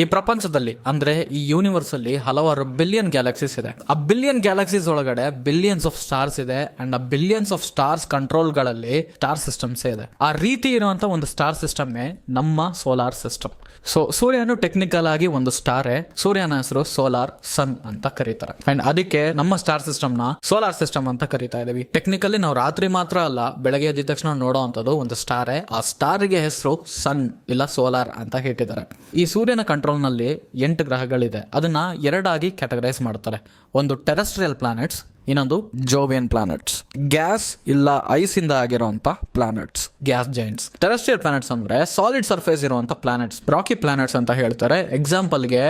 ಈ ಪ್ರಪಂಚದಲ್ಲಿ, ಅಂದ್ರೆ ಈ ಯೂನಿವರ್ಸ್ ಅಲ್ಲಿ ಹಲವಾರು ಬಿಲಿಯನ್ ಗ್ಯಾಲಕ್ಸೀಸ್ ಇದೆ. ಆ ಬಿಲಿಯನ್ ಗ್ಯಾಲಕ್ಸೀಸ್ ಒಳಗಡೆ ಬಿಲಿಯನ್ಸ್ ಆಫ್ ಸ್ಟಾರ್ಸ್ ಇದೆ ಅಂಡ್ ಆ ಬಿಲಿಯನ್ಸ್ ಆಫ್ ಸ್ಟಾರ್ಸ್ ಕಂಟ್ರೋಲ್ಗಳಲ್ಲಿ ಸ್ಟಾರ್ ಸಿಸ್ಟಮ್ಸ್ ಇದೆ. ಆ ರೀತಿ ಇರುವಂತ ಒಂದು ಸ್ಟಾರ್ ಸಿಸ್ಟಮ್ ನಮ್ಮ ಸೋಲಾರ್ ಸಿಸ್ಟಮ್ ಸೊ ಸೂರ್ಯನು ಟೆಕ್ನಿಕಲ್ ಆಗಿ ಒಂದು ಸ್ಟಾರ್ ಸೂರ್ಯನ ಹೆಸರು ಸೋಲಾರ್ ಸನ್ ಅಂತ ಕರೀತಾರೆ. ಅಂಡ್ ಅದಕ್ಕೆ ನಮ್ಮ ಸ್ಟಾರ್ ಸಿಸ್ಟಮ್ನ ಸೋಲಾರ್ ಸಿಸ್ಟಮ್ ಅಂತ ಕರಿತಾ ಇದೀವಿ ಟೆಕ್ನಿಕಲಿ ನಾವು ರಾತ್ರಿ ಮಾತ್ರ ಅಲ್ಲ, ಬೆಳಗ್ಗೆ ಎದ್ದ ತಕ್ಷಣ ನೋಡೋ ಅಂತದ್ದು ಒಂದು ಸ್ಟಾರೇ ಆ ಸ್ಟಾರ್ಗೆ ಹೆಸರು ಸನ್ ಇಲ್ಲ ಸೋಲಾರ್ ಅಂತ ಹೇಳಿದ್ದಾರೆ ಈ ಸೂರ್ಯನ ಕಂಟ್ರೋಲ್ನಲ್ಲಿ ಎಂಟು ಗ್ರಹಗಳಿದೆ. ಅದನ್ನ ಎರಡಾಗಿ ಕ್ಯಾಟಗರೈಸ್ ಮಾಡ್ತಾರೆ. ಒಂದು ಟೆರೆಸ್ಟ್ರಿಯಲ್ ಪ್ಲಾನೆಟ್ಸ್ ಇನ್ನೊಂದು ಜೋವಿಯನ್ ಪ್ಲಾನೆಟ್ಸ್ ಗ್ಯಾಸ್ ಇಲ್ಲ ಐಸ್ ಇಂದ ಆಗಿರುವಂತ planets gas giants terrestrial planets ಅಂದ್ರೆ ಸಾಲಿಡ್ ಸರ್ಫೇಸ್ ಇರುವಂತ ಪ್ಲಾನೆಟ್ಸ್ ರಾಕಿ ಪ್ಲಾನೆಟ್ಸ್ ಅಂತ ಹೇಳ್ತಾರೆ. ಎಕ್ಸಾಂಪಲ್ಗೆ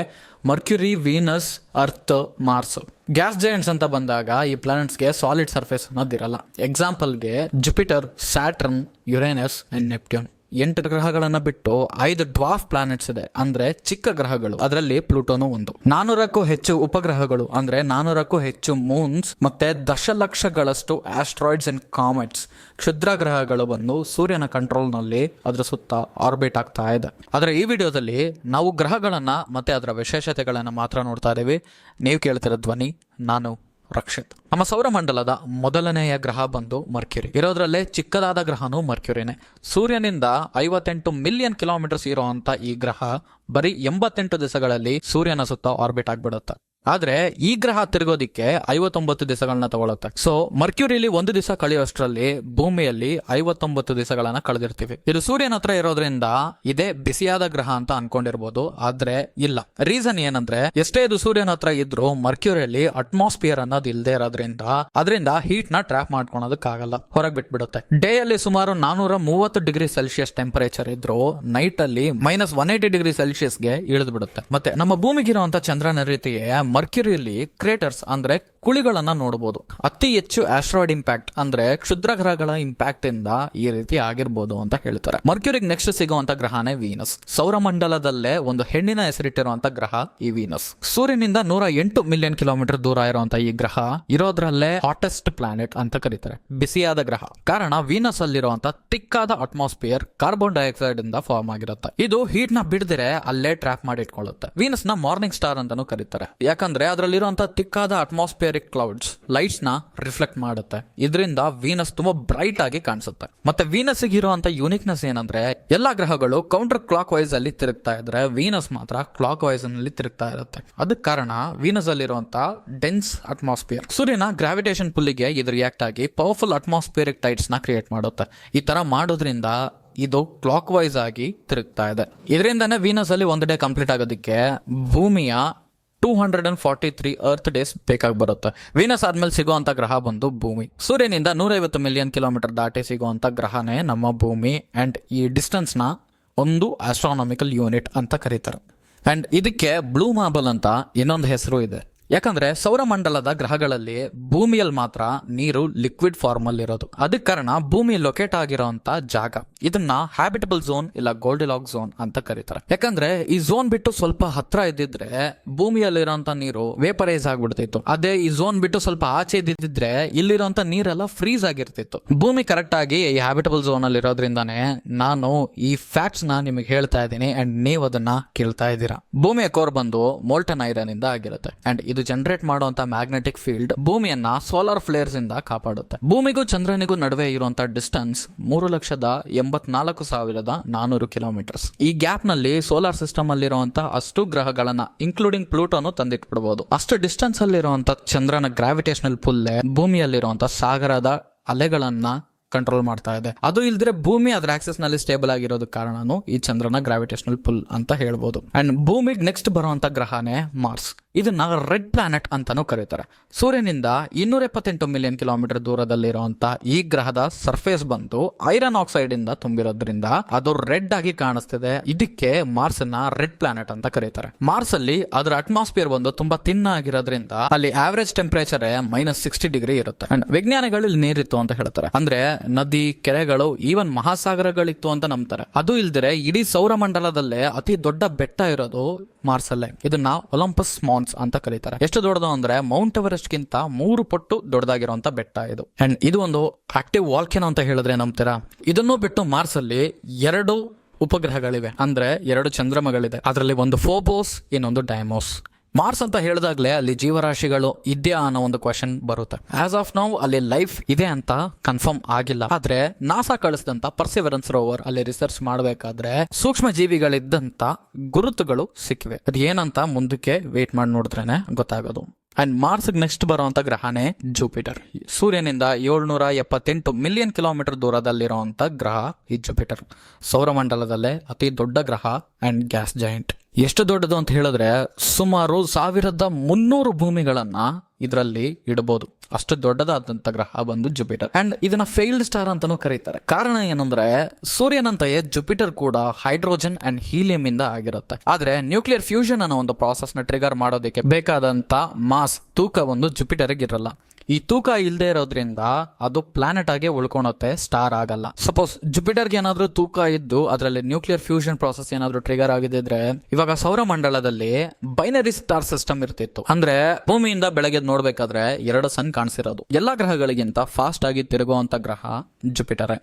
Mercury Venus Earth Mars gas giants ಅಂತ ಬಂದಾಗ ಈ ಪ್ಲಾನೆಟ್ಸ್ಗೆ ಸಾಲಿಡ್ ಸರ್ಫೇಸ್ ಅನ್ನೋದಿರಲ್ಲ. ಎಕ್ಸಾಂಪಲ್ಗೆ Jupiter Saturn Uranus and Neptune ಎಂಟು ಗ್ರಹಗಳನ್ನ ಬಿಟ್ಟು ಐದು ಡ್ವಾಫ್ ಪ್ಲಾನೆಟ್ಸ್ ಇದೆ. ಅಂದ್ರೆ ಚಿಕ್ಕ ಗ್ರಹಗಳು. ಅದರಲ್ಲಿ ಪ್ಲೂಟೋನು ಒಂದು. ನಾನೂರಕ್ಕೂ ಹೆಚ್ಚು ಉಪಗ್ರಹಗಳು. ಅಂದ್ರೆ ನಾನೂರಕ್ಕೂ ಹೆಚ್ಚು ಮೂನ್ಸ್ ಮತ್ತೆ ದಶಲಕ್ಷಗಳಷ್ಟು ಆಸ್ಟ್ರಾಯ್ಡ್ಸ್ ಅಂಡ್ ಕಾಮೆಟ್ಸ್ ಕ್ಷುದ್ರ ಗ್ರಹಗಳು ಬಂದು ಸೂರ್ಯನ ಕಂಟ್ರೋಲ್ನಲ್ಲಿ ಅದರ ಸುತ್ತ ಆರ್ಬಿಟ್ ಆಗ್ತಾ ಇದೆ. ಆದರೆ ಈ ವಿಡಿಯೋದಲ್ಲಿ ನಾವು ಗ್ರಹಗಳನ್ನ ಮತ್ತೆ ಅದರ ವಿಶೇಷತೆಗಳನ್ನ ಮಾತ್ರ ನೋಡ್ತಾ ಇದ್ದೀವಿ ನೀವು ಕೇಳ್ತಿರೋ ಧ್ವನಿ, ನಾನು ರಕ್ಷಿತ್. ನಮ್ಮ ಸೌರಮಂಡಲದ ಮೊದಲನೆಯ ಗ್ರಹ ಬಂದು ಮರ್ಕ್ಯುರಿ. ಇರೋದ್ರಲ್ಲೇ ಚಿಕ್ಕದಾದ ಗ್ರಹನೂ ಮರ್ಕ್ಯುರಿನೇ. ಸೂರ್ಯನಿಂದ ಐವತ್ತೆಂಟು ಮಿಲಿಯನ್ ಕಿಲೋಮೀಟರ್ಸ್ ಇರುವಂತ ಈ ಗ್ರಹ ಬರೀ ಎಂಬತ್ತೆಂಟು ದಿವಸಗಳಲ್ಲಿ ಸೂರ್ಯನ ಸುತ್ತ ಆರ್ಬಿಟ್ ಆಗ್ಬಿಡುತ್ತೆ. ಆದ್ರೆ ಈ ಗ್ರಹ ತಿರುಗೋದಿಕ್ಕೆ ಐವತ್ತೊಂಬತ್ತು ದಿವಸಗಳನ್ನ ತಗೊಳುತ್ತೆ. ಸೊ ಮರ್ಕ್ಯೂರಿಲಿ ಒಂದು ದಿವಸ ಕಳೆಯುವಷ್ಟರಲ್ಲಿ ಭೂಮಿಯಲ್ಲಿ ಐವತ್ತೊಂಬತ್ತು ದಿವಸಗಳನ್ನ ಕಳೆದಿರ್ತೀವಿ. ಇದು ಸೂರ್ಯನ ಹತ್ರ ಇರೋದ್ರಿಂದ ಇದೇ ಬಿಸಿಯಾದ ಗ್ರಹ ಅಂತ ಅನ್ಕೊಂಡಿರ್ಬೋದು. ಆದ್ರೆ ಇಲ್ಲ. ರೀಸನ್ ಏನಂದ್ರೆ, ಎಷ್ಟೇ ಇದು ಸೂರ್ಯನ ಹತ್ರ ಇದ್ರೂ ಮರ್ಕ್ಯೂರಿಯಲ್ಲಿ ಅಟ್ಮಾಸ್ಫಿಯರ್ ಅನ್ನೋದು ಇಲ್ಲದೆ ಇರೋದ್ರಿಂದ ಅದರಿಂದ ಹೀಟ್ನ ಟ್ರ್ಯಾಪ್ ಮಾಡ್ಕೊಳೋದಕ್ಕಾಗಲ್ಲ. ಹೊರಗೆ ಬಿಟ್ಬಿಡುತ್ತೆ. ಡೇ ಅಲ್ಲಿ ಸುಮಾರು ನಾನೂರ ಮೂವತ್ತು ಡಿಗ್ರಿ ಸೆಲ್ಸಿಯಸ್ ಟೆಂಪರೇಚರ್ ಇದ್ರು ನೈಟ್ ಅಲ್ಲಿ ಮೈನಸ್ ಒನ್ ಏಟಿ ಡಿಗ್ರಿ ಸೆಲ್ಸಿಯಸ್ಗೆ ಇಳಿದು ಬಿಡುತ್ತೆ ಮತ್ತೆ ನಮ್ಮ ಭೂಮಿಗಿರುವಂತ ಚಂದ್ರನ ರೀತಿಯೇ ಮರ್ಕ್ಯುರಿಯಲ್ಲಿ ಕ್ರೇಟರ್ಸ್ ಅಂದ್ರೆ ಕುಳಿಗಳನ್ನ ನೋಡಬಹುದು ಅತಿ ಹೆಚ್ಚು ಆಸ್ಟ್ರಾಯ್ಡ್ ಇಂಪ್ಯಾಕ್ಟ್ ಅಂದ್ರೆ ಕ್ಷುದ್ರ ಗ್ರಹಗಳ ಇಂಪ್ಯಾಕ್ಟ್ ಇಂದ ಈ ರೀತಿ ಆಗಿರ್ಬೋದು ಅಂತ ಹೇಳ್ತಾರೆ. ಮರ್ಕ್ಯೂರಿಗ್ ನೆಕ್ಸ್ಟ್ ಸಿಗುವಂತ ಗ್ರಹನೇ ವೀನಸ್ ಸೌರಮಂಡಲದಲ್ಲೇ ಒಂದು ಹೆಣ್ಣಿನ ಹೆಸರಿಟ್ಟಿರುವಂತ ಗ್ರಹ ಈ ವೀನಸ್ ಸೂರ್ಯನಿಂದ ನೂರ ಎಂಟು ಮಿಲಿಯನ್ ಕಿಲೋಮೀಟರ್ ದೂರ ಇರುವಂತ ಈ ಗ್ರಹ ಇರೋದ್ರಲ್ಲೇ ಹಾಟೆಸ್ಟ್ ಪ್ಲಾನೆಟ್ ಅಂತ ಕರೀತಾರೆ. ಬಿಸಿಯಾದ ಗ್ರಹ. ಕಾರಣ ವೀನಸ್ ಅಲ್ಲಿರುವಂತ ತಿಕ್ಕಾದ ಅಟ್ಮಾಸ್ಫಿಯರ್ ಕಾರ್ಬನ್ ಡೈಆಕ್ಸೈಡ್ ಇಂದ ಫಾರ್ಮ್ ಆಗಿರುತ್ತೆ. ಇದು ಹೀಟ್ನ ಬಿಡದಿರೆ ಅಲ್ಲೇ ಟ್ರ್ಯಾಪ್ ಮಾಡಿ ಇಟ್ಕೊಳ್ಳುತ್ತೆ. ವೀನಸ್ನ ಮಾರ್ನಿಂಗ್ ಸ್ಟಾರ್ ಅಂತಾನೂ ಕರೀತಾರೆ. ಯಾಕಂದ್ರೆ ಅದರಲ್ಲಿರುವಂತ ತಿಕ್ಕಾದ ಅಟ್ಮಾಸ್ಫಿಯರಿಕ್ ಕ್ಲೌಡ್ಸ್ ಲೈಟ್ಸ್ನ ರಿಫ್ಲೆಕ್ಟ್ ಮಾಡುತ್ತೆ. ಇದರಿಂದ ವೀನಸ್ ತುಂಬಾ ಬ್ರೈಟ್ ಆಗಿ ಕಾಣಿಸುತ್ತೆ. ಮತ್ತೆ ವೀನಸ್ ಇರುವಂತ ಯೂನಿಕ್ನೆಸ್ ಏನಂದ್ರೆ, ಎಲ್ಲಾ ಗ್ರಹಗಳು ಕೌಂಟರ್ ಕ್ಲಾಕ್ ವೈಸ್ ಅಲ್ಲಿ ತಿರುಗ್ತಾ ಇದ್ರೆ ವೀನಸ್ ಮಾತ್ರ ಕ್ಲಾಕ್ ವೈಸ್ನಲ್ಲಿ ತಿರುಗ್ತಾ ಇರುತ್ತೆ. ಅದಕ್ಕೆ ಕಾರಣ ವೀನಸ್ ಅಲ್ಲಿರುವಂತ ಡೆನ್ಸ್ ಅಟ್ಮಾಸ್ಫಿಯರ್ ಸೂರ್ಯನ ಗ್ರಾವಿಟೇಷನ್ ಪುಲ್ಲಿಗೆ ಇದು ರಿಯಾಕ್ಟ್ ಆಗಿ ಪವರ್ಫುಲ್ ಅಟ್ಮಾಸ್ಫಿಯರಿಕ್ನ ಕ್ರಿಯೇಟ್ ಮಾಡುತ್ತೆ. ಈ ತರ ಮಾಡೋದ್ರಿಂದ ಇದು ಕ್ಲಾಕ್ ವೈಸ್ ಆಗಿ ತಿರುಗ್ತಾ ಇದೆ. ಇದರಿಂದನೇ ವೀನಸ್ ಅಲ್ಲಿ ಒಂದು ಡೇ ಕಂಪ್ಲೀಟ್ ಆಗೋದಕ್ಕೆ ಭೂಮಿಯ two hundred and forty three Earth days ಬೇಕಾಗಿ ಬರುತ್ತೆ. ವೀನಸ್ ಆದ್ಮೇಲೆ ಸಿಗುವಂತ ಗ್ರಹ ಬಂದು ಭೂಮಿ. ಸೂರ್ಯನಿಂದ ನೂರೈವತ್ತು ಮಿಲಿಯನ್ ಕಿಲೋಮೀಟರ್ ದಾಟಿ ಸಿಗುವಂತ ಗ್ರಹನೇ ನಮ್ಮ ಭೂಮಿ ಅಂಡ್ ಈ ಡಿಸ್ಟೆನ್ಸ್ನ ಒಂದು ಆಸ್ಟ್ರಾನಮಿಕಲ್ ಯೂನಿಟ್ ಅಂತ ಕರೀತಾರೆ. ಅಂಡ್ ಇದಕ್ಕೆ ಬ್ಲೂ ಮಾರ್ಬಲ್ ಅಂತ ಇನ್ನೊಂದು ಹೆಸರು ಇದೆ. ಯಾಕಂದ್ರೆ ಸೌರಮಂಡಲದ ಗ್ರಹಗಳಲ್ಲಿ ಭೂಮಿಯಲ್ಲಿ ಮಾತ್ರ ನೀರು ಲಿಕ್ವಿಡ್ ಫಾರ್ಮ್ ಅಲ್ಲಿ ಇರೋದು. ಅದಕ್ಕೆ ಕಾರಣ ಭೂಮಿ ಲೊಕೇಟ್ ಆಗಿರೋಂತ ಜಾಗ. ಇದನ್ನ ಹ್ಯಾಬಿಟಬಲ್ ಝೋನ್ ಇಲ್ಲ ಗೋಲ್ಡಿಲಾಕ್ ಝೋನ್ ಅಂತ ಕರೀತಾರೆ. ಯಾಕಂದ್ರೆ ಈ ಝೋನ್ ಬಿಟ್ಟು ಸ್ವಲ್ಪ ಹತ್ರ ಇದ್ದಿದ್ರೆ ಭೂಮಿಯಲ್ಲಿರೋಂತ ನೀರು ವೇಪರೈಸ್ ಆಗ್ಬಿಡ್ತಿತ್ತು. ಅದೇ ಈ ಝೋನ್ ಬಿಟ್ಟು ಸ್ವಲ್ಪ ಆಚೆ ಇದ್ದಿದ್ರೆ ಇಲ್ಲಿರೋಂತ ನೀರೆಲ್ಲ ಫ್ರೀಸ್ ಆಗಿರ್ತಿತ್ತು. ಭೂಮಿ ಕರೆಕ್ಟ್ ಆಗಿ ಈ ಹ್ಯಾಬಿಟಬಲ್ ಝೋನ್ ಅಲ್ಲಿ ಇರೋದ್ರಿಂದಾನೇ ನಾನು ಈ ಫ್ಯಾಕ್ಟ್ಸ್ನ ನಿಮಗೆ ಹೇಳ್ತಾ ಇದ್ದೀನಿ ಅಂಡ್ ನೀವು ಅದನ್ನ ಕೇಳ್ತಾ ಇದ್ದೀರಾ. ಭೂಮಿಯ ಕೋರ್ ಬಂದು ಮೋಲ್ಟನ್ ಐರನ್ ಇಂದ ಆಗಿರುತ್ತೆ. ಅಂಡ್ ಇದು ಜನರೇಟ್ ಮಾಡುವಂತ ಮ್ಯಾಗ್ನೆಟಿಕ್ ಫೀಲ್ಡ್ ಭೂಮಿಯನ್ನ ಸೋಲಾರ್ ಫ್ಲೇರ್ಸ್ ಇಂದ ಕಾಪಾಡುತ್ತೆ. ಭೂಮಿಗೂ ಚಂದ್ರನಿಗೂ ನಡುವೆ ಇರುವಂತ ಡಿಸ್ಟೆನ್ಸ್ ಮೂರು ಲಕ್ಷದ ಎಂಬತ್ನಾಲ್ಕು ಸಾವಿರದ ನಾನೂರು ಕಿಲೋಮೀಟರ್ಸ್ ಈ ಗ್ಯಾಪ್ನಲ್ಲಿ ಸೋಲಾರ್ ಸಿಸ್ಟಮ್ ಅಲ್ಲಿರುವಂತ ಅಷ್ಟು ಗ್ರಹಗಳನ್ನ ಇನ್ಕ್ಲೂಡಿಂಗ್ ಪ್ಲೂಟೋನು ತಂದಿಟ್ಬಿಡಬಹುದು ಅಷ್ಟು ಡಿಸ್ಟೆನ್ಸ್ ಅಲ್ಲಿರುವಂತ ಚಂದ್ರನ ಗ್ರಾವಿಟೇಷನಲ್ ಪುಲ್ಲೆ ಭೂಮಿಯಲ್ಲಿರುವಂತ ಸಾಗರದ ಅಲೆಗಳನ್ನ ಕಂಟ್ರೋಲ್ ಮಾಡ್ತಾ ಇದೆ. ಅದು ಇಲ್ದ್ರೆ ಭೂಮಿ ಅದರ ಆಕ್ಸಿಸ್ನಲ್ಲಿ ಸ್ಟೇಬಲ್ ಆಗಿರೋದು ಕಾರಣನು ಈ ಚಂದ್ರನ ಗ್ರಾವಿಟೇಷನಲ್ ಪುಲ್ ಅಂತ ಹೇಳ್ಬೋದು. ಅಂಡ್ ಭೂಮಿಗೆ ನೆಕ್ಸ್ಟ್ ಬರುವಂತ ಗ್ರಹನೇ ಮಾರ್ಸ್ ಇದನ್ನ ರೆಡ್ ಪ್ಲಾನೆಟ್ ಅಂತಾನೂ ಕರೀತಾರೆ. ಸೂರ್ಯನಿಂದ ಇನ್ನೂರ ಎಪ್ಪತ್ತೆಂಟು ಮಿಲಿಯನ್ ಕಿಲೋಮೀಟರ್ ದೂರದಲ್ಲಿರುವಂತ ಈ ಗ್ರಹದ ಸರ್ಫೇಸ್ ಬಂದು ಐರನ್ ಆಕ್ಸೈಡ್ ಇಂದ ತುಂಬಿರೋದ್ರಿಂದ ಅದು ರೆಡ್ ಆಗಿ ಕಾಣಿಸ್ತಿದೆ. ಇದಕ್ಕೆ ಮಾರ್ಸ್ನ ರೆಡ್ ಪ್ಲಾನೆಟ್ ಅಂತ ಕರೀತಾರೆ. ಮಾರ್ಸ್ ಅಲ್ಲಿ ಅದರ ಅಟ್ಮಾಸ್ಫಿಯರ್ ಬಂದು ತುಂಬಾ ತಿನ್ನ ಆಗಿರೋದ್ರಿಂದ ಅಲ್ಲಿ average temperature minus sixty degree ಇರುತ್ತೆ. ಅಂಡ್ ವಿಜ್ಞಾನಿಗಳು ಇಲ್ಲಿ ನೀರಿತ್ತು ಅಂತ ಹೇಳ್ತಾರೆ. ಅಂದ್ರೆ ನದಿ ಕೆರೆಗಳು ಈವನ್ ಮಹಾಸಾಗರಗಳಿತ್ತು ಅಂತ ನಂಬ್ತಾರೆ. ಅದು ಇಲ್ದಿರೆ ಇಡೀ ಸೌರಮಂಡಲದಲ್ಲೇ ಅತಿ ದೊಡ್ಡ ಬೆಟ್ಟ ಇರೋದು ಮಾರ್ಸ್ ಅಲ್ಲೇ ಇದನ್ನ ಒಲಂಪಸ್ ಮಾನ್ಸ್ ಅಂತ ಕರೀತಾರೆ. ಎಷ್ಟು ದೊಡ್ಡದು ಅಂದ್ರೆ ಮೌಂಟ್ ಎವರೆಸ್ಟ್ ಗಿಂತ ಮೂರು ಪಟ್ಟು ದೊಡ್ಡದಾಗಿರುವಂತ ಬೆಟ್ಟ ಇದು. ಅಂಡ್ ಇದು ಒಂದು ಆಕ್ಟಿವ್ ವಾಲ್ಕೆನೋ ಅಂತ ಹೇಳಿದ್ರೆ ನಂಬ್ತೀರಾ? ಇದನ್ನು ಬಿಟ್ಟು ಮಾರ್ಸ್ ಅಲ್ಲಿ ಎರಡು ಉಪಗ್ರಹಗಳಿವೆ. ಅಂದ್ರೆ ಎರಡು ಚಂದ್ರಮಗಳಿದೆ. ಅದರಲ್ಲಿ ಒಂದು ಫೋಬೋಸ್, ಇನ್ನೊಂದು ಡೈಮೋಸ್. ಮಾರ್ಸ್ ಅಂತ ಹೇಳಿದಾಗಲೇ ಅಲ್ಲಿ ಜೀವರಾಶಿಗಳು ಇದೆಯಾ ಅನ್ನೋ ಒಂದು ಕ್ವಶನ್ ಬರುತ್ತೆ. ಆಸ್ ಆಫ್ ನೌ ಅಲ್ಲಿ ಲೈಫ್ ಇದೆ ಅಂತ ಕನ್ಫರ್ಮ್ ಆಗಿಲ್ಲ. ಆದ್ರೆ ನಾಸಾ ಕಳಿಸಿದಂತ ಪರ್ಸಿವರೆನ್ಸ್ ರೋವರ್ ಅಲ್ಲಿ ರಿಸರ್ಚ್ ಮಾಡಬೇಕಾದ್ರೆ ಸೂಕ್ಷ್ಮ ಜೀವಿಗಳಿದ್ದಂತ ಗುರುತುಗಳು ಸಿಕ್ಕಿವೆ. ಅದು ಏನಂತ ಮುಂದಕ್ಕೆ ವೇಟ್ ಮಾಡಿ ನೋಡಿದ್ರೇನೆ ಗೊತ್ತಾಗೋದು. ಅಂಡ್ ಮಾರ್ಸ್ ನೆಕ್ಸ್ಟ್ ಬರುವಂತ ಗ್ರಹನೇ ಜೂಪಿಟರ್ ಸೂರ್ಯನಿಂದ ಏಳ್ನೂರ ಎಪ್ಪತ್ತೆಂಟು ಮಿಲಿಯನ್ ಕಿಲೋಮೀಟರ್ ದೂರದಲ್ಲಿರುವಂತ ಗ್ರಹ ಈ ಜೂಪಿಟರ್ ಸೌರಮಂಡಲದಲ್ಲೇ ಅತಿ ದೊಡ್ಡ ಗ್ರಹ ಅಂಡ್ ಗ್ಯಾಸ್ ಜಾಯಿಂಟ್ ಎಷ್ಟು ದೊಡ್ಡದು ಅಂತ ಹೇಳಿದ್ರೆ ಸುಮಾರು ಸಾವಿರದ ಮುನ್ನೂರು ಭೂಮಿಗಳನ್ನ ಇದರಲ್ಲಿ ಇಡಬಹುದು. ಅಷ್ಟು ದೊಡ್ಡದಾದಂತ ಗ್ರಹ ಬಂದು ಜುಪಿಟರ್. ಅಂಡ್ ಇದನ್ನ ಫೇಲ್ಡ್ ಸ್ಟಾರ್ ಅಂತಾನೂ ಕರೀತಾರೆ. ಕಾರಣ ಏನಂದ್ರೆ ಸೂರ್ಯನಂತೆಯೇ ಜುಪಿಟರ್ ಕೂಡ ಹೈಡ್ರೋಜನ್ ಅಂಡ್ ಹೀಲಿಯಂ ಇಂದ ಆಗಿರುತ್ತೆ. ಆದ್ರೆ ನ್ಯೂಕ್ಲಿಯರ್ ಫ್ಯೂಷನ್ ಅನ್ನೋ ಒಂದು ಪ್ರಾಸೆಸ್ನ ಟ್ರಿಗರ್ ಮಾಡೋದಕ್ಕೆ ಬೇಕಾದಂತ ಮಾಸ್ ತೂಕ ಒಂದು ಜುಪಿಟರ್ಗೆ ಇರಲ್ಲ. ಈ ತೂಕ ಇಲ್ಲದೆ ಇರೋದ್ರಿಂದ ಅದು ಪ್ಲಾನೆಟ್ ಆಗಿ ಉಳ್ಕೊಳತ್ತೆ ಸ್ಟಾರ್ ಆಗಲ್ಲ. ಸಪೋಸ್ ಜುಪಿಟರ್ಗೆ ಏನಾದ್ರೂ ತೂಕ ಇದ್ದು ಅದರಲ್ಲಿ ನ್ಯೂಕ್ಲಿಯರ್ ಫ್ಯೂಷನ್ ಪ್ರಾಸೆಸ್ ಏನಾದ್ರೂ ಟ್ರಿಗರ್ ಆಗಿದ್ರೆ ಇವಾಗ ಸೌರಮಂಡಲದಲ್ಲಿ ಬೈನರಿ ಸ್ಟಾರ್ ಸಿಸ್ಟಮ್ ಇರ್ತಿತ್ತು. ಅಂದ್ರೆ ಭೂಮಿಯಿಂದ ಬೆಳಗ್ಗೆ ನೋಡ್ಬೇಕಾದ್ರೆ ಎರಡು ಸನ್ ಕಾಣಿಸಿರೋದು. ಎಲ್ಲಾ ಗ್ರಹಗಳಿಗಿಂತ ಫಾಸ್ಟ್ ಆಗಿ ತಿರುಗುವಂತ ಗ್ರಹ ಜುಪಿಟರ್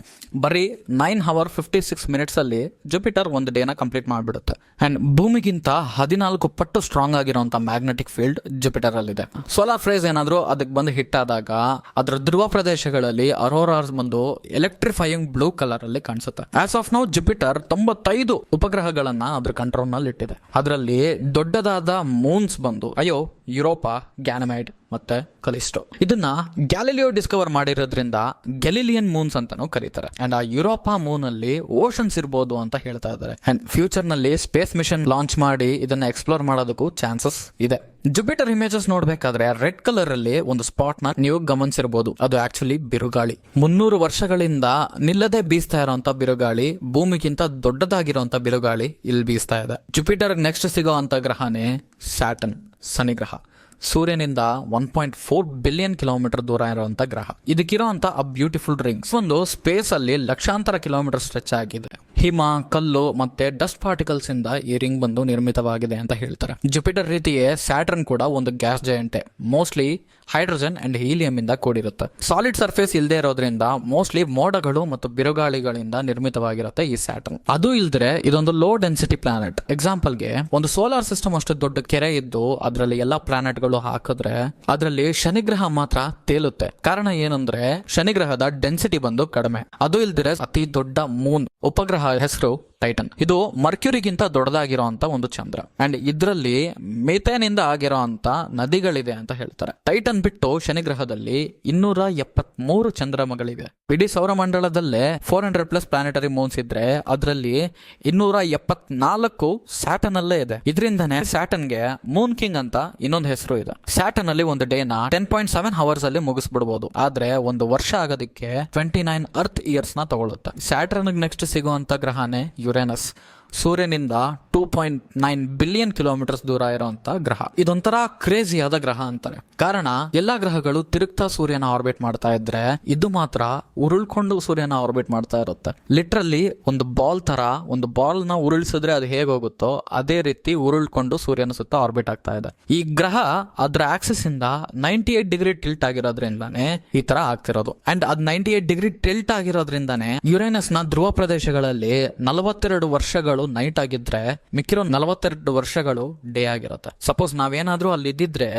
ಬರೀ nine hour fifty six minutes ಅಲ್ಲಿ ಜುಪಿಟರ್ ಒಂದು ಡೇನ ಕಂಪ್ಲೀಟ್ ಮಾಡ್ಬಿಡುತ್ತೆ. ಅಂಡ್ ಭೂಮಿಗಿಂತ ಹದಿನಾಲ್ಕು ಪಟ್ಟು ಸ್ಟ್ರಾಂಗ್ ಆಗಿರುವಂತ ಮ್ಯಾಗ್ನೆಟಿಕ್ ಫೀಲ್ಡ್ ಜುಪಿಟರ್ ಅಲ್ಲಿದೆ ಸೋಲಾರ್ ಫ್ರೇಸ್ ಏನಾದ್ರೂ ಅದಕ್ಕೆ ಬಂದು ಹಿಟ್ ಆದಾಗ ಅದರ ಧ್ರುವ ಪ್ರದೇಶಗಳಲ್ಲಿ ಅರೋರಾರ್ಸ್ ಬಂದು ಎಲೆಕ್ಟ್ರಿಫೈಯಿಂಗ್ ಬ್ಲೂ ಕಲರ್ ಅಲ್ಲಿ ಕಾಣಿಸುತ್ತೆ. ಆಸ್ ಆಫ್ ನೌ ಜುಪಿಟರ್ ತೊಂಬತ್ತೈದು ಉಪಗ್ರಹಗಳನ್ನ ಅದ್ರ ಕಂಟ್ರೋಲ್ನಲ್ಲಿ ಇಟ್ಟಿದೆ ಅದರಲ್ಲಿ ದೊಡ್ಡದಾದ ಮೂನ್ಸ್ ಬಂದು, ಅಯ್ಯೋ ಯುರೋಪಾ ಗ್ಯಾನಮೈಡ್ ಮತ್ತೆ ಕಲಿಸ್ಟೋ ಇದನ್ನ ಗ್ಯಾಲಿಲಿಯೋ ಡಿಸ್ಕವರ್ ಮಾಡಿರೋದ್ರಿಂದ ಗೆಲಿಲಿಯನ್ ಮೂನ್ಸ್ ಅಂತಾನೂ ಕರೀತಾರೆ. ಅಂಡ್ ಆ ಯುರೋಪಾ ಮೂನ್ ಅಲ್ಲಿ ಓಷನ್ಸ್ ಇರ್ಬೋದು ಅಂತ ಹೇಳ್ತಾ ಇದ್ದಾರೆ. ಅಂಡ್ ಫ್ಯೂಚರ್ನಲ್ಲಿ ಸ್ಪೇಸ್ ಮಿಷನ್ ಲಾಂಚ್ ಮಾಡಿ ಇದನ್ನ ಎಕ್ಸ್ಪ್ಲೋರ್ ಮಾಡೋದಕ್ಕೂ ಚಾನ್ಸಸ್ ಇದೆ. ಜುಪಿಟರ್ ಇಮೇಜಸ್ ನೋಡ್ಬೇಕಾದ್ರೆ ರೆಡ್ ಕಲರ್ ಅಲ್ಲಿ ಒಂದು ಸ್ಪಾಟ್ನ ನೀವು ಗಮನಿಸಿರ್ಬೋದು. ಅದು ಆಕ್ಚುಲಿ ಬಿರುಗಾಳಿ. ಮುನ್ನೂರು ವರ್ಷಗಳಿಂದ ನಿಲ್ಲದೆ ಬೀಸ್ತಾ ಇರುವಂತ ಬಿರುಗಾಳಿ, ಭೂಮಿಗಿಂತ ದೊಡ್ಡದಾಗಿರುವಂತ ಬಿರುಗಾಳಿ ಇಲ್ಲಿ ಬೀಸ್ತಾ ಇದೆ. ಜುಪಿಟರ್ ನೆಕ್ಸ್ಟ್ ಸಿಗೋ ಅಂತ ಗ್ರಹನೇ ಸ್ಯಾಟನ್ ಶನಿ ಗ್ರಹ ಸೂರ್ಯನಿಂದ one point four billion kilometre ದೂರ ಇರುವಂತ ಗ್ರಹ. ಇದಕ್ಕಿರೋ ಅಂತ ಅ ಬ್ಯೂಟಿಫುಲ್ ರಿಂಗ್ಸ್ ಒಂದು ಸ್ಪೇಸ್ ಅಲ್ಲಿ ಲಕ್ಷಾಂತರ ಕಿಲೋಮೀಟರ್ ಸ್ಟ್ರೆಚ್ ಆಗಿದೆ. ಹಿಮ, ಕಲ್ಲು ಮತ್ತೆ ಡಸ್ಟ್ ಪಾರ್ಟಿಕಲ್ಸ್ ಇಂದ ಈ ರಿಂಗ್ ಬಂದು ನಿರ್ಮಿತವಾಗಿದೆ ಅಂತ ಹೇಳ್ತಾರೆ. ಜುಪಿಟರ್ ರೀತಿಯೇ ಸ್ಯಾಟರ್ನ್ ಕೂಡ ಒಂದು gas ಜಯಂಟೆ mostly hydrogen and helium ಇಂದ ಕೂಡಿರುತ್ತೆ. ಸಾಲಿಡ್ ಸರ್ಫೇಸ್ ಇಲ್ಲದೆ ಇರೋದ್ರಿಂದ ಮೋಸ್ಟ್ಲಿ ಮೋಡಗಳು ಮತ್ತು ಬಿರುಗಾಳಿಗಳಿಂದ ನಿರ್ಮಿತವಾಗಿರುತ್ತೆ ಈ ಸ್ಯಾಟರ್ನ್ ಅದು ಇಲ್ದ್ರೆ ಇದೊಂದು ಲೋ ಡೆನ್ಸಿಟಿ ಪ್ಲಾನೆಟ್ ಎಕ್ಸಾಂಪಲ್ಗೆ ಒಂದು ಸೋಲಾರ್ ಸಿಸ್ಟಮ್ ಅಷ್ಟು ದೊಡ್ಡ ಕೆರೆ ಇದ್ದು, ಅದರಲ್ಲಿ ಎಲ್ಲಾ ಪ್ಲಾನೆಟ್ಗಳು ಹಾಕಿದ್ರೆ ಅದರಲ್ಲಿ ಶನಿಗ್ರಹ ಮಾತ್ರ ತೇಲುತ್ತೆ. ಕಾರಣ ಏನಂದ್ರೆ ಶನಿಗ್ರಹದ ಡೆನ್ಸಿಟಿ ಬಂದು ಕಡಿಮೆ. ಅದು ಇಲ್ದಿರ ಅತಿ ದೊಡ್ಡ ಮೂನ್ ಉಪಗ್ರಹ ಹೆಸರು ಟೈಟನ್. ಇದು ಮರ್ಕ್ಯೂರಿಗಿಂತ ದೊಡ್ಡದಾಗಿರುವಂತ ಒಂದು ಚಂದ್ರ. ಅಂಡ್ ಇದರಲ್ಲಿ ಮಿಥೇನ್ ಇಂದ ಅಂತ ನದಿಗಳಿದೆ ಅಂತ ಹೇಳ್ತಾರೆ. ಟೈಟನ್ ಬಿಟ್ಟು ಶನಿಗ್ರಹದಲ್ಲಿ ಇನ್ನೂರ ಎಪ್ಪತ್ಮೂರು ಚಂದ್ರಮಗಳಿವೆ. ಇಡೀ ಸೌರಮಂಡಲದಲ್ಲೇ four hundred plus planetary moons ಇದ್ರೆ ಅದರಲ್ಲಿ ಇನ್ನೂರ ಎಪ್ಪತ್ನಾಲ್ಕು ಸ್ಯಾಟನ್ ಅಲ್ಲೇ ಇದೆ. ಇದರಿಂದನೇ ಸ್ಯಾಟನ್ಗೆ ಮೂನ್ ಕಿಂಗ್ ಅಂತ ಇನ್ನೊಂದು ಹೆಸರು ಇದೆ. ಸ್ಯಾಟನ್ ಅಲ್ಲಿ ಒಂದು ಡೇನ ಟೆನ್ ಪಾಯಿಂಟ್ ಸೆವೆನ್ ಅವರ್ಸ್ ಅಲ್ಲಿ ಮುಗಿಸ್ಬಿಡ್ಬೋದು. ಆದ್ರೆ ಒಂದು ವರ್ಷ ಆಗೋದಕ್ಕೆ ಟ್ವೆಂಟಿ ನೈನ್ ಅರ್ತ್ ಇಯರ್ಸ್ನ ತಗೊಳುತ್ತೆ. ಸ್ಯಾಟರ್ನ್ ನೆಕ್ಸ್ಟ್ ಸಿಗುವಂತ ಗ್ರಹನೇ ಯುರೇನಸ್ ಸೂರ್ಯನಿಂದ two point nine billion kilometres ದೂರ ಇರುವಂತ ಗ್ರಹ. ಇದೊಂಥರ ಆದ ಗ್ರಹ ಅಂತಾರೆ ಕಾರಣ, ಎಲ್ಲಾ ಗ್ರಹಗಳು ತಿರುಗ್ತಾ ಸೂರ್ಯನ ಆರ್ಬಿಟ್ ಮಾಡ್ತಾ ಇದ್ರೆ, ಇದು ಮಾತ್ರ ಉರುಳ್ಕೊಂಡು ಸೂರ್ಯನ ಆರ್ಬಿಟ್ ಮಾಡ್ತಾ ಇರುತ್ತೆ. ಲಿಟ್ರಲ್ಲಿ ಒಂದು ಬಾಲ್ ತರ, ಒಂದು ಬಾಲ್ನ ಉರುಳಿಸಿದ್ರೆ ಅದು ಹೇಗೆ ಹೋಗುತ್ತೋ, ಅದೇ ರೀತಿ ಉರುಳ್ಕೊಂಡು ಸೂರ್ಯನ ಸುತ್ತ ಆರ್ಬಿಟ್ ಆಗ್ತಾ ಇದೆ. ಈ ಗ್ರಹ ಅದ್ರ ಆಕ್ಸಿಸ್ ಇಂದ ನೈಂಟಿ ಏಟ್ ಡಿಗ್ರಿ ಟಿಲ್ಟ್ ಆಗಿರೋದ್ರಿಂದಾನೆ ಈ ತರ ಆಗ್ತಿರೋದು. ಅಂಡ್ ಅದ್ ನೈಂಟಿ ಏಟ್ ಡಿಗ್ರಿ ಟಿಲ್ಟ್ ಆಗಿರೋದ್ರಿಂದಾನೇ ಯುರೇನಸ್ನ ಧ್ರುವ ಪ್ರದೇಶಗಳಲ್ಲಿ ನಲವತ್ತೆರಡು ವರ್ಷಗಳು ನೈಟ್ ಆಗಿದ್ರೆ ಮಿಕ್ಕಿರೋ ನಲವತ್ತೆರಡು ವರ್ಷಗಳು ಡೇ ಆಗಿರುತ್ತೆ. ಸಪೋಸ್ ನಾವೇನಾದ್ರೂ ಅಲ್ಲಿ ಇದ್ದಿದ್ರೆ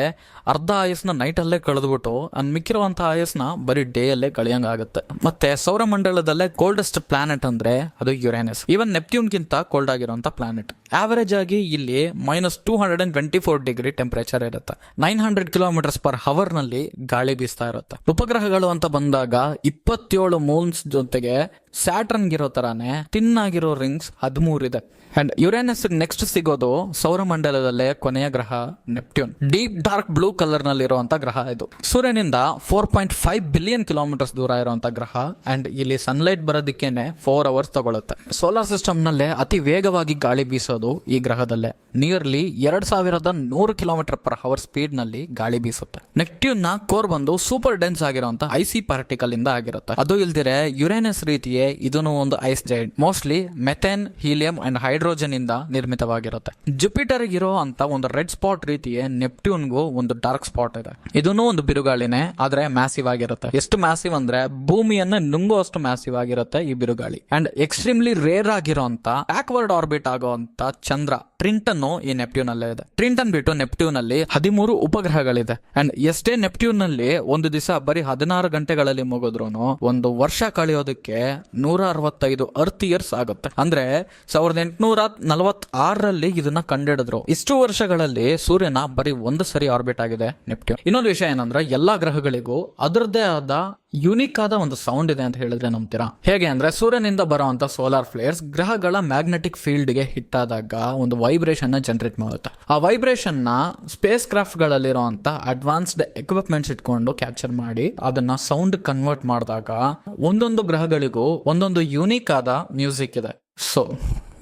ಅರ್ಧ ಆಯಸ್ನ ನೈಟ್ ಅಲ್ಲೇ ಕಳೆದ್ಬಿಟ್ಟು ಅನ್ ಮಿಕ್ಕಿರುವಂತ ಆಯಸ್ನ ಬರೀ ಡೇ ಅಲ್ಲೇ ಕಳಿಯಂಗಾಗುತ್ತೆ ಮತ್ತೆ ಸೌರಮಂಡಲದಲ್ಲೇ ಕೋಲ್ಡೆಸ್ಟ್ ಪ್ಲಾನೆಟ್ ಅಂದ್ರೆ ಅದು ಯುರೇನಸ್ ಈವನ್ ನೆಪ್ಟ್ಯೂನ್ ಗಿಂತ ಕೋಲ್ಡ್ ಆಗಿರುವಂತ ಪ್ಲಾನೆಟ್ ಆವರೇಜ್ ಆಗಿ ಇಲ್ಲಿ minus two hundred and twenty four degree temperature ಇರುತ್ತೆ. ನೈನ್ ಹಂಡ್ರೆಡ್ ಕಿಲೋಮೀಟರ್ಸ್ ಪರ್ ಅವರ್ನಲ್ಲಿ ಗಾಳಿ ಬೀಸ್ತಾ ಇರುತ್ತೆ. ಉಪಗ್ರಹಗಳು ಅಂತ ಬಂದಾಗ ಇಪ್ಪತ್ತೇಳು ಮೂನ್ಸ್ ಜೊತೆಗೆ ಸ್ಯಾಟ್ರನ್ ಥರನೇ ತಿನ್ನಾಗಿರೋ ರಿಂಗ್ಸ್ ಹದಿಮೂರು ಇದೆ. ಅಂಡ್ ಯುರೇನಸ್ ನೆಕ್ಸ್ಟ್ ಸಿಗೋದು ಸೌರಮಂಡಲದಲ್ಲೇ ಕೊನೆಯ ಗ್ರಹ ನೆಪ್ಟ್ಯೂನ್. ಡೀಪ್ ಡಾರ್ಕ್ ಬ್ಲೂ ಕಲರ್ನಲ್ಲಿ ಇರುವಂತ ಗ್ರಹ ಇದು. ಸೂರ್ಯನಿಂದ four point five billion kilometres ದೂರ ಇರುವಂತ ಗ್ರಹ ಅಂಡ್ ಇಲ್ಲಿ ಸನ್ಲೈಟ್ ಬರೋದಕ್ಕೇನೆ ಫೋರ್ ಅವರ್ಸ್ ತಗೊಳುತ್ತೆ. ಸೋಲಾರ್ ಸಿಸ್ಟಮ್ ನಲ್ಲೇ ಅತಿ ವೇಗವಾಗಿ ಗಾಳಿ ಬೀಸೋದು ಈ ಗ್ರಹದಲ್ಲೇ. ನಿಯರ್ಲಿ ಎರಡ್ ಸಾವಿರದ ನೂರು ಕಿಲೋಮೀಟರ್ ಪರ್ ಅವರ್ ಸ್ಪೀಡ್ನಲ್ಲಿ ಗಾಳಿ ಬೀಸುತ್ತೆ. ನೆಪ್ಟ್ಯೂನ್ನ ಕೋರ್ ಬಂದು ಸೂಪರ್ ಡೆನ್ಸ್ ಆಗಿರುವಂತಹ ಐಸಿ ಪಾರ್ಟಿಕಲ್ ಇಂದ ಆಗಿರುತ್ತೆ. ಅದು ಇಲ್ದಿರೆ ಯುರೇನಸ್ ರೀತಿಯೇ ಇದನ್ನು ಒಂದು ice giant mostly methane helium and hydro hydrogen ಇಂದ ನಿರ್ಮಿತವಾಗಿರುತ್ತೆ. ಜುಪಿಟರ್ ಇರೋ ಅಂತ ಒಂದು ರೆಡ್ ಸ್ಪಾಟ್ ರೀತಿಯೇ ನೆಪ್ಟ್ಯೂನ್ಗೂ ಒಂದು ಡಾರ್ಕ್ ಸ್ಪಾಟ್ ಇದೆ. ಇದನ್ನು ಒಂದು ಬಿರುಗಾಳಿನೇ, ಆದ್ರೆ ಮ್ಯಾಸಿವ್ ಆಗಿರುತ್ತೆ. ಎಷ್ಟು ಮ್ಯಾಸಿವ್ ಅಂದ್ರೆ ಭೂಮಿಯನ್ನ ನುಂಗುವಷ್ಟು ಮ್ಯಾಸಿವ್ ಆಗಿರುತ್ತೆ ಈ ಬಿರುಗಾಳಿ. ಅಂಡ್ ಎಕ್ಸ್ಟ್ರೀಮ್ಲಿ ರೇರ್ ಆಗಿರೋಂತ ಬ್ಯಾಕ್ವರ್ಡ್ ಆರ್ಬಿಟ್ ಆಗೋಂತ ಚಂದ್ರ ಟ್ರಿಂಟನ್ ಈ ನೆಪ್ಟ್ಯೂನ್ ಅಲ್ಲೇ ಇದೆ. ಟ್ರಿಂಟನ್ ಬಿಟ್ಟು ನೆಪ್ಟ್ಯೂನ್ ಅಲ್ಲಿ ಹದಿಮೂರು ಉಪಗ್ರಹಗಳಿದೆ. ಅಂಡ್ ಎಷ್ಟೇ ನೆಪ್ಟ್ಯೂನ್ನಲ್ಲಿ ಒಂದು ದಿವಸ ಬರೀ ಹದಿನಾರು ಗಂಟೆಗಳಲ್ಲಿ ಮುಗಿದ್ರು ಒಂದು ವರ್ಷ ಕಳೆಯೋದಕ್ಕೆ ನೂರ ಅರವತ್ತೈದು ಅರ್ತ್ ಇಯರ್ಸ್ ಆಗುತ್ತೆ. ಅಂದ್ರೆ ಸಾವಿರದ ಎಂಟುನೂರ ನಲವತ್ ಆರರಲ್ಲಿ ಇದನ್ನ ಕಂಡಿಡಿದ್ರು. ಇಷ್ಟು ವರ್ಷಗಳಲ್ಲಿ ಸೂರ್ಯನ ಬರೀ ಒಂದು ಸರಿ ಆರ್ಬಿಟ್ ಆಗಿದೆ ನೆಪ್ಟ್ಯೂನ್. ಇನ್ನೊಂದು ವಿಷಯ ಏನಂದ್ರೆ ಎಲ್ಲಾ ಗ್ರಹಗಳಿಗೂ ಅದರದ್ದೇ ಆದ ಯುನಿಕ್ ಆದ ಒಂದು ಸೌಂಡ್ ಇದೆ ಅಂತ ಹೇಳಿದ್ರೆ ನಂಬ್ತೀರಾ? ಹೇಗೆ ಅಂದ್ರೆ ಸೂರ್ಯನಿಂದ ಬರುವಂತ ಸೋಲಾರ್ ಫ್ಲೇರ್ಸ್ ಗ್ರಹಗಳ ಮ್ಯಾಗ್ನೆಟಿಕ್ ಫೀಲ್ಡ್ಗೆ ಹಿಟ್ ಆದಾಗ ಒಂದು ವೈಬ್ರೇಷನ್ನ ಜನರೇಟ್ ಮಾಡುತ್ತೆ. ಆ ವೈಬ್ರೇಷನ್ನ ಸ್ಪೇಸ್ ಕ್ರಾಫ್ಟ್ ಗಳಲ್ಲಿರುವಂತ ಅಡ್ವಾನ್ಸ್ಡ್ ಎಕ್ವಿಪ್ಮೆಂಟ್ಸ್ ಇಟ್ಕೊಂಡು ಕ್ಯಾಪ್ಚರ್ ಮಾಡಿ ಅದನ್ನ ಸೌಂಡ್ ಕನ್ವರ್ಟ್ ಮಾಡಿದಾಗ ಒಂದೊಂದು ಗ್ರಹಗಳಿಗೂ ಒಂದೊಂದು ಯುನಿಕ್ ಆದ ಮ್ಯೂಸಿಕ್ ಇದೆ. ಸೊ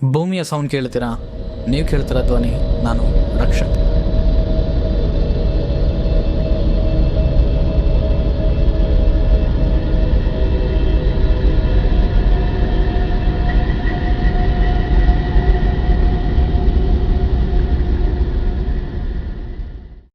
ಭೂಮಿಯ ಸೌಂಡ್ ಕೇಳ್ತೀರಾ? ನೀವು ಕೇಳ್ತೀರಾ ಧ್ವನಿ? ನಾನು ರಕ್ಷಕ್.